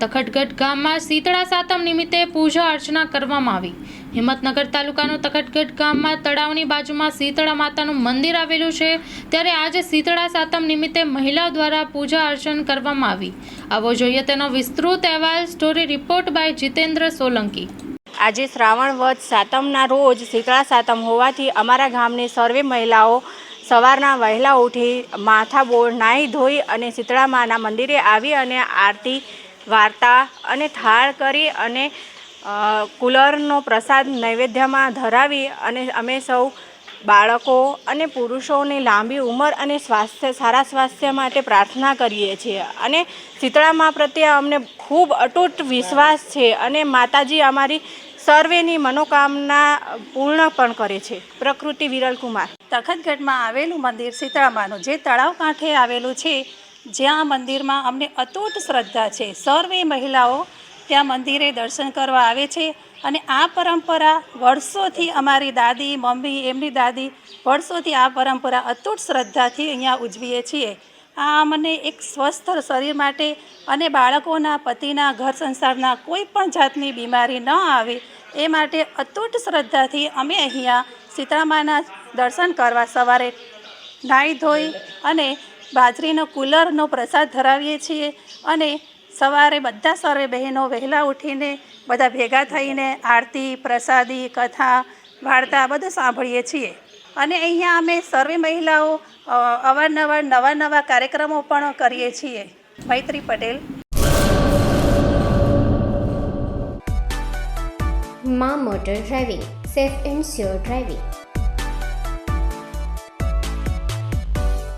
તખતગઢ ગામમાં શીતળા સાતમ નિમિત્તે પૂજા અર્ચના કરવામાં આવી. હિંમતનગર તાલુકાનું તખટગઢ ગામમાં તળાવની બાજુમાં શીતળા માતાનું મંદિર આવેલું છે, ત્યારે આજે શીતળા સાતમ નિમિત્તે મહિલાઓ દ્વારા પૂજા અર્ચન કરવામાં આવી. આવો જોઈએ તેનો વિસ્તૃત અહેવાલ, story report by Jitendra Solanki. આજે શ્રાવણ વધ સાતમના રોજ શીતળા સાતમ હોવાથી અમારા ગામની સર્વે મહિલાઓ સવારના વહેલા ઉઠી માથા બોળ નાહી ધોઈ અને શીતળા માના મંદિરે આવી અને આરતી વાર્તા અને થાળ કરી અને કુલરનો પ્રસાદ નૈવેદ્યમાં ધરાવી અને અમે સૌ બાળકો અને પુરુષોની લાંબી ઉંમર અને સ્વાસ્થ્ય, સારા સ્વાસ્થ્ય માટે પ્રાર્થના કરીએ છીએ. અને શીતળામાં પ્રત્યે અમને ખૂબ અતૂટ વિશ્વાસ છે અને માતાજી અમારી સર્વેની મનોકામના પૂર્ણ પણ કરે છે. પ્રકૃતિ વિરલકુમાર તખતગઢમાં આવેલું મંદિર શીતળામાનું જે તળાવ કાંઠે આવેલું છે. જ્યાં મંદિરમાં અમને અતૂટ શ્રદ્ધા છે. સર્વે મહિલાઓ ત્યાં મંદિરે દર્શન કરવા આવે છે અને આ પરંપરા વર્ષોથી અમારી દાદી, મમ્મી, એમની દાદી વર્ષોથી આ પરંપરા અતૂટ શ્રદ્ધાથી અહીંયા ઉજવીએ છીએ. આ અમને એક સ્વસ્થ શરીર માટે અને બાળકોના, પતિના, ઘર સંસારના કોઈ પણ જાતની બીમારી ન આવે એ માટે અતૂટ શ્રદ્ધાથી અમે અહીંયા સીતામાના દર્શન કરવા સવારે નાહી ધોઈ અને બાજરીનો કુલરનો પ્રસાદ ધરાવીએ છીએ અને સવારે બધા સર્વે બહેનો વહેલા ઉઠીને બધા ભેગા થઈને આરતી, પ્રસાદી, કથા, વાર્તા બધું સાંભળીએ છીએ. અને અહીંયા અમે સર્વે મહિલાઓ અવારનવાર નવા નવા કાર્યક્રમો પણ કરીએ છીએ. મૈત્રી પટેલ. માં motor driving, safe and sure driving.